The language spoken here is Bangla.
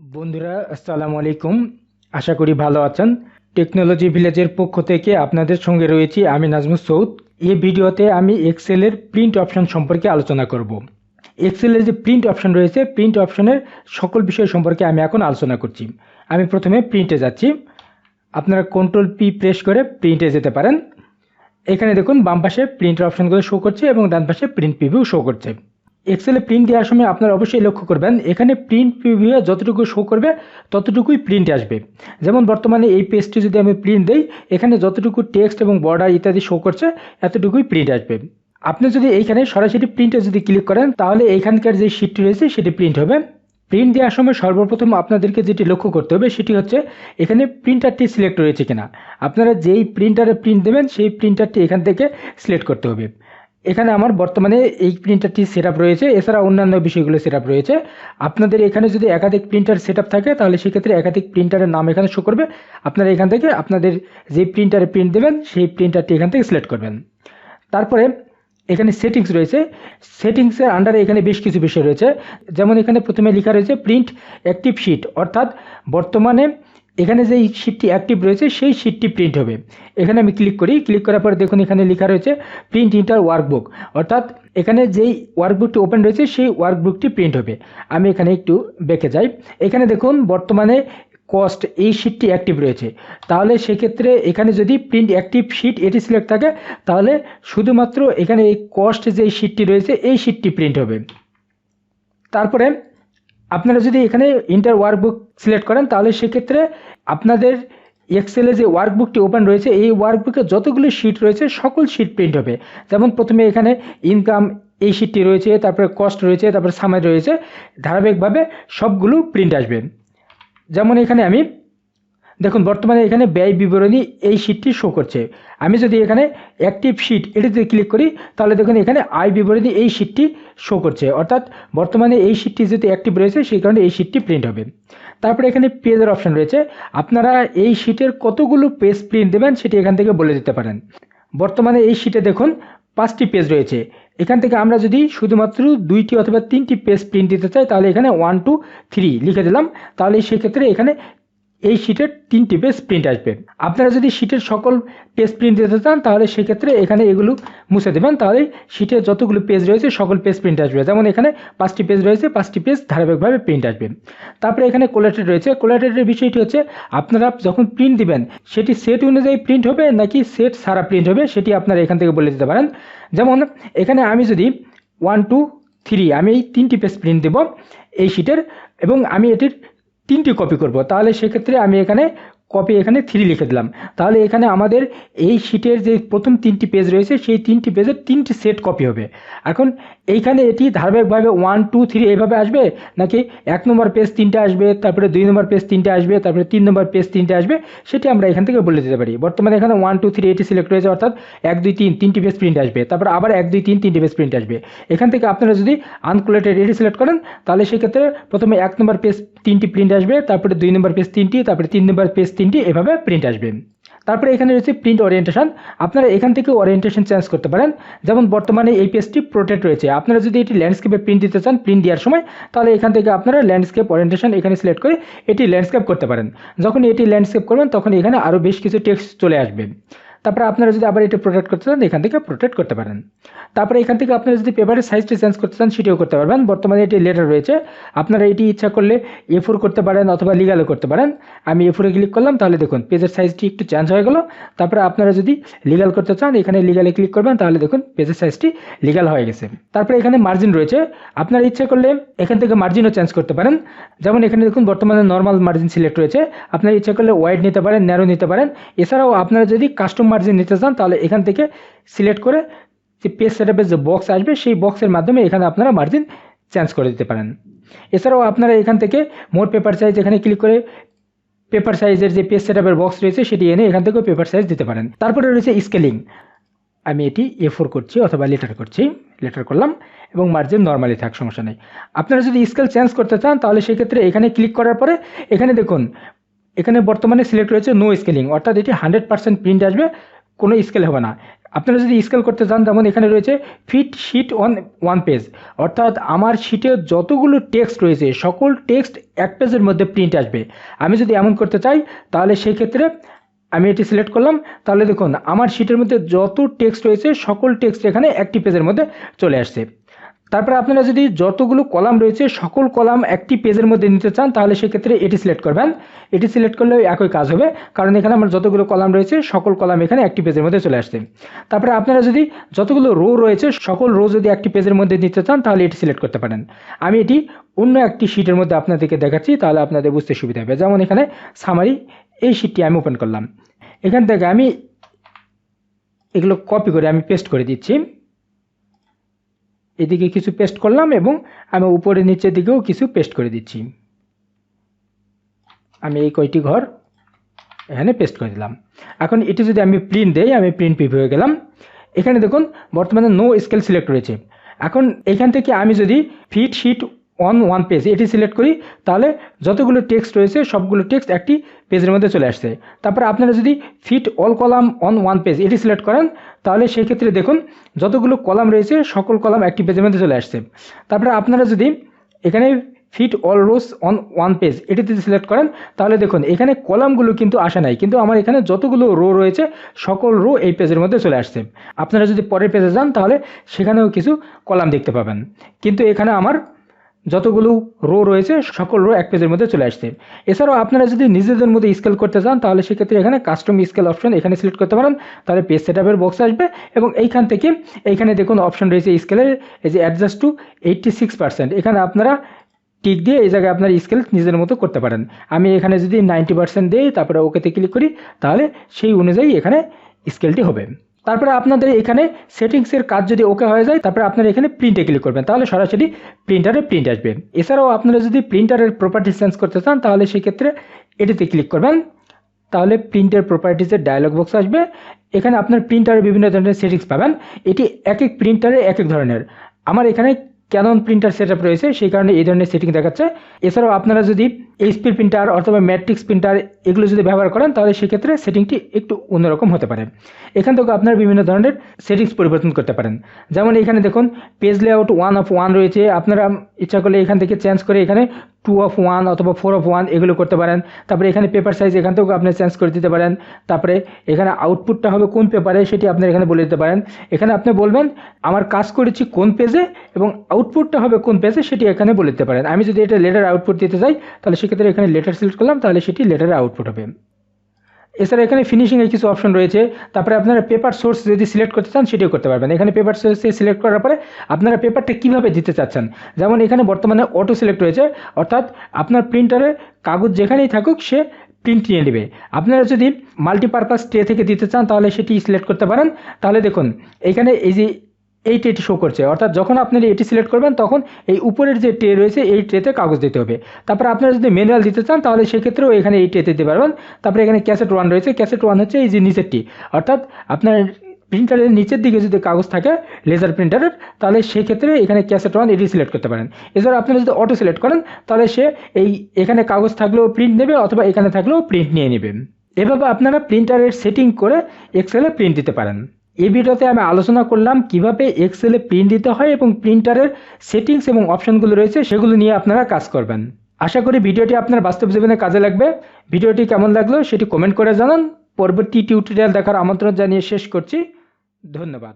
বন্ধুরা, আসসালামু আলাইকুম। আশা করি ভালো আছেন। টেকনোলজি ভিলেজের পক্ষ থেকে আপনাদের সঙ্গে রয়েছি আমি নাজমুস সৌদ। এই ভিডিওতে আমি এক্সেলের প্রিন্ট অপশন সম্পর্কে আলোচনা করব। এক্সেলের যে প্রিন্ট অপশন রয়েছে প্রিন্ট অপশনের সকল বিষয় সম্পর্কে আমি এখন আলোচনা করছি। আমি প্রথমে প্রিন্টে যাচ্ছি। আপনারা কন্ট্রোল পি প্রেস করে প্রিন্টে যেতে পারেন। এখানে দেখুন, বাম পাশে প্রিন্টের অপশনগুলো শো করছে এবং ডান পাশে প্রিন্ট প্রিভিউ শো করছে। এক্সেলে প্রিন্ট দেওয়ার সময় আপনারা অবশ্যই লক্ষ্য করবেন, এখানে প্রিন্ট প্রিভিউ যতটুকু শো করবে, ততটুকুই প্রিন্ট আসবে। যেমন বর্তমানে এই পেজটি যদি আমি প্রিন্ট দেই, এখানে যতটুকু টেক্সট এবং বর্ডার ইত্যাদি শো করছে, এতটুকুই প্রিন্ট আসবে। আপনি যদি এইখানে সরাসরি প্রিন্টে যদি ক্লিক করেন, তাহলে এইখানকার যে শিটটি রয়েছে, সেটি প্রিন্ট হবে। প্রিন্ট দেওয়ার সময় সর্বপ্রথম আপনাদেরকে যেটি লক্ষ্য করতে হবে, সেটি হচ্ছে এখানে প্রিন্টারটি সিলেক্ট রয়েছে কিনা। আপনারা যেই প্রিন্টারে প্রিন্ট দেবেন, সেই প্রিন্টারটি এখান থেকে সিলেক্ট করতে হবে। এখানে আমার বর্তমানে এই প্রিন্টারটি সেট রয়েছে এছাড়া অন্যান্য বিষয়গুলো সেট রয়েছে। আপনাদের এখানে যদি একাধিক প্রিন্টার সেট থাকে, তাহলে সেক্ষেত্রে একাধিক প্রিন্টারের নাম এখানে শো করবে। আপনারা এখান থেকে আপনাদের যে প্রিন্টারে প্রিন্ট দেবেন, সেই প্রিন্টারটি এখান থেকে সিলেক্ট করবেন। তারপরে এখানে সেটিংস রয়েছে। সেটিংসের আন্ডারে এখানে বেশ কিছু বিষয় রয়েছে। যেমন এখানে প্রথমে লেখা রয়েছে প্রিন্ট অ্যাক্টিভ শিট অর্থাৎ বর্তমানে এখানে যেই শিটটি অ্যাক্টিভ রয়েছে, সেই শিটটি প্রিন্ট হবে। এখানে আমি ক্লিক করি ক্লিক করার পরে দেখুন এখানে লেখা রয়েছে প্রিন্ট ইন্টার ওয়ার্কবুক অর্থাৎ এখানে যেই ওয়ার্কবুকটি ওপেন রয়েছে, সেই ওয়ার্কবুকটি প্রিন্ট হবে। আমি এখানে একটু বেঁকে যাই। এখানে দেখুন, বর্তমানে কস্ট এই শিটটি অ্যাক্টিভ রয়েছে। তাহলে সেক্ষেত্রে এখানে যদি প্রিন্ট অ্যাক্টিভ শিট এটি সিলেক্ট থাকে, তাহলে শুধুমাত্র এখানে এই কস্ট যে শিটটি রয়েছে, এই শিটটি প্রিন্ট হবে। তারপরে আপনারা যদি এখানে ইন্টার ওয়ার্কবুক সিলেক্ট করেন, তাহলে সেক্ষেত্রে আপনাদের এক্সেলে যে ওয়ার্কবুকটি ওপেন রয়েছে, এই ওয়ার্কবুকে যতগুলি শিট রয়েছে, সকল শিট প্রিন্ট হবে। যেমন প্রথমে এখানে ইনকাম এই শিটটি রয়েছে, তারপরে কস্ট রয়েছে, তারপরে সামাজ রয়েছে। ধারাবাহিকভাবে সবগুলো প্রিন্ট আসবে। যেমন এখানে আমি দেখুন, বর্তমানে এখানে ব্যয় বিবরণী এই শিটটি শো করছে। আমি যদি এখানে অ্যাক্টিভ শিট এটিতে ক্লিক করি, তাহলে দেখুন এখানে আয় বিবরণী এই শিটটি শো করছে। অর্থাৎ বর্তমানে এই শিটটি যেহেতু অ্যাক্টিভ রয়েছে, সেই কারণে এই শিটটি প্রিন্ট হবে। তারপরে এখানে পেজের অপশান রয়েছে। আপনারা এই শিটের কতগুলো পেজ প্রিন্ট দেবেন সেটি এখান থেকে বলে দিতে পারেন। বর্তমানে এই শিটে দেখুন, পাঁচটি পেজ রয়েছে। এখান থেকে আমরা যদি শুধুমাত্র দুইটি অথবা তিনটি পেজ প্রিন্ট দিতে চাই, তাহলে এখানে ওয়ান টু থ্রি লিখে দিলাম। তাহলে সেক্ষেত্রে এখানে এই শিটের তিনটি পেজ প্রিন্ট আসবে। আপনারা যদি শিটের সকল পেজ প্রিন্ট দিতে চান, তাহলে সেক্ষেত্রে এখানে এগুলো মুছে দেবেন। তাহলে শিটের যতগুলো পেজ রয়েছে, সকল পেজ প্রিন্ট আসবে। যেমন এখানে পাঁচটি পেজ রয়েছে, পাঁচটি পেজ ধারাবাহিকভাবে প্রিন্ট আসবে। তারপরে এখানে কোলাটেড রয়েছে। কোলাটেডের বিষয়টি হচ্ছে, আপনারা যখন প্রিন্ট দিবেন, সেটি সেট অনুযায়ী প্রিন্ট হবে নাকি সেট সারা প্রিন্ট হবে, সেটি আপনারা এখান থেকে বলে দিতে পারেন। যেমন এখানে আমি যদি ওয়ান টু থ্রি আমি এই তিনটি পেজ প্রিন্ট দেব, এই শিটের এবং আমি এটির তিনটি কপি করব। তাহলে সেক্ষেত্রে আমি এখানে কপি এখানে থ্রি লিখে দিলাম। তাহলে এখানে আমাদের এই শিটের যে প্রথম তিনটি পেজ রয়েছে, সেই তিনটি পেজের তিনটি সেট কপি হবে। এখন এইখানে এটি ধারাবাহিকভাবে ওয়ান টু থ্রি এইভাবে আসবে? নাকি এক নম্বর পেজ তিনটে আসবে, তারপরে দুই নম্বর পেজ তিনটে আসবে, তারপরে তিন নম্বর পেজ তিনটে আসবে? সেটি আমরা এখান থেকে বলে দিতে পারি। বর্তমানে এখানে ওয়ান টু থ্রি এটি সিলেক্ট হয়েছে, অর্থাৎ এক, দুই, তিন, তিনটি পেজ প্রিন্ট আসবে। তারপর আবার এক, দুই, তিন, তিনটি পেজ প্রিন্ট আসবে। এখান থেকে আপনারা যদি আনকুলেটেড এটি সিলেক্ট করেন, তাহলে সেক্ষেত্রে প্রথমে এক নম্বর পেজ তিনটি প্রিন্ট আসবে, তারপরে দুই নম্বর পেজ তিনটি, তারপরে তিন নম্বর পেজ তিনটি এভাবে প্রিন্ট আসবে। তারপরে এখানে রয়েছে প্রিন্ট ওরিয়েন্টেশন আপনারা এখান থেকে ওরিয়েন্টেশন চেঞ্জ করতে পারেন। যেমন বর্তমানে এই পেজটি প্রোটেক্ট রয়েছে। আপনারা যদি এটি ল্যান্ডস্কেপে প্রিন্ট দিতে চান প্রিন্ট দেওয়ার সময়, তাহলে এখান থেকে আপনারা ল্যান্ডস্কেপ ওরিয়েন্টেশন এখানে সিলেক্ট করে এটি ল্যান্ডস্কেপ করতে পারেন। যখন এটি ল্যান্ডস্কেপ করবেন, তখন এখানে আরও বেশ কিছু টেক্সট চলে আসবে। তারপরে আপনারা যদি আবার এটা প্রোটেক্ট করতে চান, এখান থেকে প্রোটেক্ট করতে পারেন। তারপরে এখান থেকে আপনারা যদি পেপারের সাইজটি চেঞ্জ করতে চান, সেটিও করতে পারবেন। বর্তমানে এটি লেটার রয়েছে। আপনারা এটি ইচ্ছা করলে এ ফোর করতে পারেন অথবা লিগালও করতে পারেন। আমি এ ফোরে ক্লিক করলাম, তাহলে দেখুন পেজের সাইজটি একটু চেঞ্জ হয়ে গেল। তারপরে আপনারা যদি লিগাল করতে চান, এখানে লিগালে ক্লিক করবেন, তাহলে দেখুন পেজের সাইজটি লিগাল হয়ে গেছে। তারপরে এখানে মার্জিন রয়েছে। আপনারা ইচ্ছা করলে এখান থেকে মার্জিনও চেঞ্জ করতে পারেন। যেমন এখানে দেখুন, বর্তমানে নর্মাল মার্জিন সিলেক্ট রয়েছে। আপনারা ইচ্ছা করলে ওয়াইড নিতে পারেন ন্যারো নিতে পারেন। এছাড়াও আপনারা যদি কাস্টম মার্জিন নিতে চান, তাহলে এখান থেকে সিলেক্ট করে যে পেজ সেটআপের যে বক্স আসবে, সেই বক্সের মাধ্যমে এখানে আপনারা মার্জিন চেঞ্জ করে দিতে পারেন। এছাড়াও আপনারা এখান থেকে মোর পেপার সাইজ এখানে ক্লিক করে পেপার সাইজের যে পেজ সেটআপের বক্স রয়েছে, সেটি এনে এখান থেকেও পেপার সাইজ দিতে পারেন। তারপরে রয়েছে স্কেলিং আমি এটি এ ফোর করছি অথবা লেটার করছি লেটার করলাম এবং মার্জিন নর্মালি থাক, সমস্যা নেই। আপনারা যদি স্কেল চেঞ্জ করতে চান, তাহলে সেক্ষেত্রে এখানে ক্লিক করার পরে এখানে দেখুন এখানে বর্তমানে সিলেক্ট রয়েছে নো স্কেলিং অর্থাৎ এটি হান্ড্রেড পার্সেন্ট প্রিন্ট আসবে, কোনো স্কেল হবে না। আপনারা যদি স্কেল করতে চান, যেমন এখানে রয়েছে fit sheet on one page অর্থাৎ আমার শিটে যতগুলো টেক্সট রয়েছে, সকল টেক্সট এক পেজের মধ্যে প্রিন্ট আসবে। আমি যদি এমন করতে চাই, তাহলে সেই ক্ষেত্রে আমি এটি সিলেক্ট করলাম। তাহলে দেখুন, আমার শিটের মধ্যে যত টেক্সট রয়েছে, সকল টেক্সট এখানে একটি পেজের মধ্যে চলে আসছে। তারপরে আপনারা যদি যতগুলো কলাম রয়েছে, সকল কলাম একটি পেজের মধ্যে নিতে চান, তাহলে সেক্ষেত্রে এটি সিলেক্ট করবেন। এটি সিলেক্ট করলেও একই কাজ হবে, কারণ এখানে আমার যতগুলো কলাম রয়েছে, সকল কলাম এখানে একটি পেজের মধ্যে চলে আসছে। তারপরে আপনারা যদি যতগুলো রো রয়েছে, সকল রো যদি একটি পেজের মধ্যে নিতে চান, তাহলে এটি সিলেক্ট করতে পারেন। আমি এটি অন্য একটি শিটের মধ্যে আপনাদেরকে দেখাচ্ছি, তাহলে আপনাদের বুঝতে সুবিধা হবে। যেমন এখানে সামারি এই শিটটি আমি ওপেন করলাম। এখান থেকে আমি এগুলো কপি করে আমি পেস্ট করে দিচ্ছি। এদিকে কিছু পেস্ট করলাম এবং আমি উপরে নিচের দিকেও কিছু পেস্ট করে দিচ্ছি। আমি এই কয়টি ঘর এখানে পেস্ট করে দিলাম। এখন এটি যদি আমি প্রিন্ট দেই, আমি প্রিন্ট হয়ে গেলাম। এখানে দেখুন, বর্তমানে নো স্কেল সিলেক্ট রয়েছে। এখন এখান থেকে আমি যদি fit sheet on one page এটি সিলেক্ট করি, তাহলে যতগুলো টেক্সট রয়েছে, সবগুলো টেক্সট একটি পেজের মধ্যে চলে আসছে। তারপরে আপনারা যদি fit all column on one page এটি সিলেক্ট করেন, তাহলে সেই ক্ষেত্রে দেখুন যতগুলো কলাম রয়েছে, সকল কলাম একটি পেজের মধ্যে চলে আসছে। তারপরে আপনারা যদি এখানে fit all rows on one page এটি যদি সিলেক্ট করেন, তাহলে দেখুন এখানে কলামগুলো কিন্তু আসে নাই। কিন্তু আমার এখানে যতগুলো রো রয়েছে, সকল রো এই পেজের মধ্যে চলে আসছে। আপনারা যদি পরের পেজে যান, তাহলে সেখানেও কিছু কলাম দেখতে পাবেন। কিন্তু এখানে আমার যতগুলো রো রয়েছে, সকল রো এক পেজের মধ্যে চলে আসছে। এছাড়াও আপনারা যদি নিজেদের মধ্যে স্কেল করতে চান, তাহলে সেক্ষেত্রে এখানে কাস্টম স্কেল অপশন এখানে সিলেক্ট করতে পারেন। তাহলে পেজ সেটআপের বক্স আসবে এবং এইখান থেকে এইখানে দেখুন অপশন রয়েছে স্কেলের এই যে adjust to eighty six percent এখানে আপনারা টিক দিয়ে এই জায়গায় আপনার স্কেল নিজের মতো করতে পারেন। আমি এখানে যদি নাইনটি পার্সেন্ট দিই, তারপরে ওকেতে ক্লিক করি, তাহলে সেই অনুযায়ী এখানে স্কেলটি হবে। তারপরে আপনাদের এখানে সেটিংসের কাজ যদি ওকে হয়ে যায়, তারপরে আপনারা এখানে প্রিন্টে ক্লিক করবেন। তাহলে সরাসরি প্রিন্টারে প্রিন্ট আসবে। এছাড়াও আপনারা যদি প্রিন্টারের প্রপার্টি চেঞ্জ করতে চান, তাহলে সেক্ষেত্রে এটিতে ক্লিক করবেন। তাহলে প্রিন্টের প্রপার্টিসের ডায়লগ বক্স আসবে। এখানে আপনার প্রিন্টারে বিভিন্ন ধরনের সেটিংস পাবেন। এটি এক এক প্রিন্টারে এক এক ধরনের। আমার এখানে ক্যানন প্রিন্টার সেট রয়েছে, সেই কারণে এই ধরনের সেটিং দেখাচ্ছে। এছাড়াও আপনারা যদি এইচপি প্রিন্টার অথবা ম্যাট্রিক্স প্রিন্টার এগুলো যদি ব্যবহার করেন, তাহলে সেক্ষেত্রে সেটিংটি একটু অন্যরকম হতে পারে। এখান থেকে আপনারা বিভিন্ন ধরনের সেটিংস পরিবর্তন করতে পারেন। যেমন এখানে দেখুন page layout one of one রয়েছে। আপনারা ইচ্ছা করলে এখান থেকে চেঞ্জ করে এখানে টু অফ ওয়ান অথবা ফোর অফ ওয়ান এগুলো করতে পারেন। তারপরে এখানে পেপার সাইজ এখান থেকেও আপনি চেঞ্জ করে দিতে পারেন। তারপরে এখানে আউটপুটটা হবে কোন পেপারে সেটি আপনি এখানে বলে দিতে পারেন। এখানে আপনি বলবেন, আমার কাজ করেছি কোন পেজে এবং আউটপুটটা হবে কোন পেজে সেটি এখানে বলে দিতে পারেন। আমি যদি এটা লেটার আউটপুট দিতে চাই, তাহলে সেক্ষেত্রে এখানে লেটার সিলেক্ট করলাম, তাহলে সেটি লেটারে আউটপুট হবে। এছাড়া এখানে ফিনিশিংয়ের কিছু অপশন রয়েছে। তারপরে আপনারা পেপার সোর্স যদি সিলেক্ট করতে চান, সেটিও করতে পারবেন। এখানে পেপার সোর্সে সিলেক্ট করার পরে আপনারা পেপারটা কীভাবে দিতে চাচ্ছেন? যেমন এখানে বর্তমানে অটো সিলেক্ট রয়েছে, অর্থাৎ আপনার প্রিন্টারে কাগজ যেখানেই থাকুক, সে প্রিন্ট নিয়ে নেবে। আপনারা যদি মাল্টিপারপাস ট্রে থেকে দিতে চান, তাহলে সেটি সিলেক্ট করতে পারেন। তাহলে দেখুন, এখানে এই যে এই ট্রেটি শো করছে। অর্থাৎ যখন আপনি এটি সিলেক্ট করবেন, তখন এই উপরের যে ট্রে রয়েছে, এই ট্রেতে কাগজ দিতে হবে। তারপর আপনারা যদি ম্যানুয়াল দিতে চান, তাহলে সেক্ষেত্রেও এখানে এই ট্রেতে দিতে পারবেন। তারপরে এখানে ক্যাসেট ওয়ান রয়েছে। ক্যাসেট ওয়ান হচ্ছে এই যে নিচেরটি অর্থাৎ আপনার প্রিন্টারের নিচের দিকে যদি কাগজ থাকে লেজার প্রিন্টারের তাহলে সেক্ষেত্রে এখানে ক্যাসেট ওয়ান এটি সিলেক্ট করতে পারেন। এছাড়া আপনারা যদি অটো সিলেক্ট করেন, তাহলে সে এই এখানে কাগজ থাকলেও প্রিন্ট নেবে, অথবা এখানে থাকলেও প্রিন্ট নিয়ে নেবে। এভাবে আপনারা প্রিন্টারের সেটিং করে এক্সেলে প্রিন্ট দিতে পারেন। এই ভিডিওতে আমি আলোচনা করলাম কীভাবে এক্সেলে প্রিন্ট দিতে হয় এবং প্রিন্টারের সেটিংস এবং অপশনগুলো রয়েছে, সেগুলো নিয়ে আপনারা কাজ করবেন। আশা করি ভিডিওটি আপনার বাস্তব জীবনে কাজে লাগবে। ভিডিওটি কেমন লাগল সেটি কমেন্ট করে জানান। পরবর্তী টিউটোরিয়াল দেখার আমন্ত্রণ জানিয়ে শেষ করছি। ধন্যবাদ।